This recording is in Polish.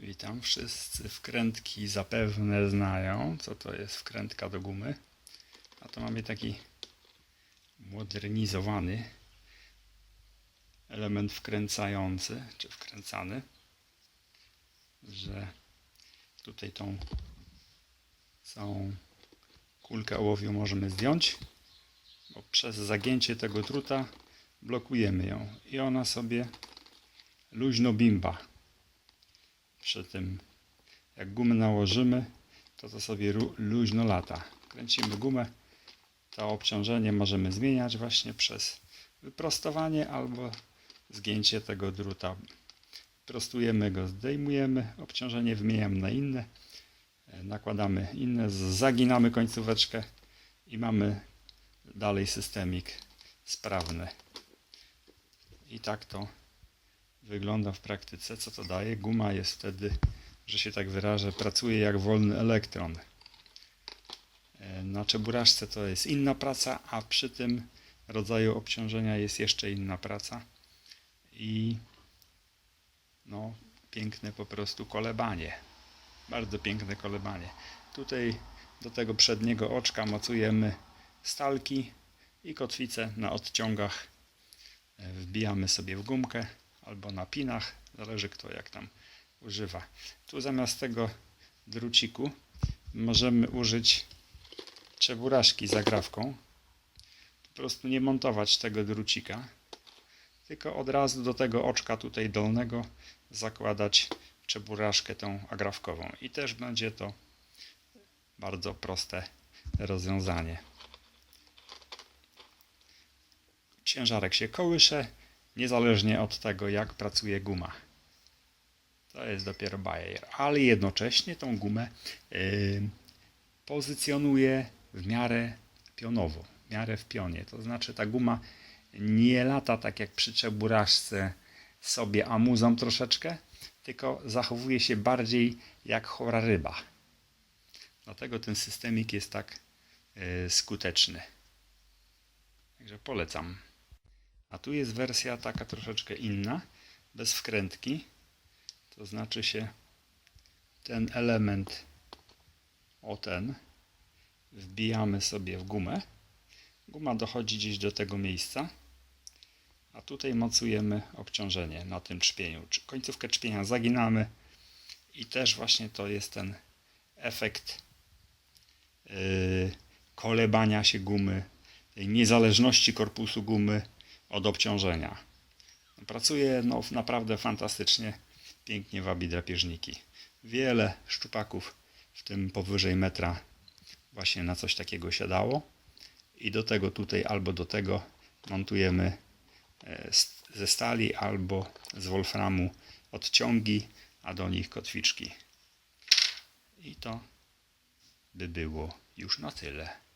Witam. Wszyscy wkrętki zapewne znają, co to jest wkrętka do gumy. A to mamy taki modernizowany element wkręcający, czy wkręcany, że tutaj tą całą kulkę ołowiu możemy zdjąć, bo przez zagięcie tego druta blokujemy ją i ona sobie luźno bimba przy tym jak gumę nałożymy to to sobie luźno lata. Kręcimy gumę to obciążenie możemy zmieniać właśnie przez wyprostowanie albo zgięcie tego druta. Prostujemy go, zdejmujemy obciążenie wymieniamy na inne e, nakładamy inne, zaginamy końcóweczkę i mamy dalej systemik sprawny. I tak to wygląda w praktyce. Co to daje? Guma jest wtedy, że się tak wyrażę, pracuje jak wolny elektron. E, Na czeburaczce to jest inna praca, a przy tym rodzaju obciążenia jest jeszcze inna praca. I no, piękne po prostu kolebanie. Bardzo piękne kolebanie. Tutaj do tego przedniego oczka mocujemy stalki i kotwicę na odciągach e, wbijamy sobie w gumkę albo na pinach, zależy kto jak tam używa. Tu zamiast tego druciku możemy użyć czeburażki z agrawką. Po prostu nie montować tego drucika, tylko od razu do tego oczka tutaj dolnego zakładać czeburażkę tą agrawkową i też będzie to bardzo proste rozwiązanie. ciężarek się kołysze, niezależnie od tego, jak pracuje guma. To jest dopiero bajer, ale jednocześnie tą gumę yy, pozycjonuje w miarę pionowo, w miarę w pionie. To znaczy ta guma nie lata tak jak przy czeburażce sobie amuzą troszeczkę, tylko zachowuje się bardziej jak chora ryba. Dlatego ten systemik jest tak yy, skuteczny. Także polecam. A tu jest wersja taka troszeczkę inna, bez wkrętki. To znaczy się ten element, o ten, wbijamy sobie w gumę. Guma dochodzi gdzieś do tego miejsca, a tutaj mocujemy obciążenie na tym trzpieniu. Czy- Końcówkę trzpienia zaginamy i też właśnie to jest ten efekt yy, kolebania się gumy, tej niezależności korpusu gumy obciążenia. Pracuje no, naprawdę fantastycznie, pięknie wabi drapieżniki. Wiele szczupaków, w tym powyżej metra, właśnie na coś takiego siadało. I do tego tutaj albo do tego montujemy e, ze stali albo z wolframu odciągi, a do nich kotwiczki. I to by było już na tyle.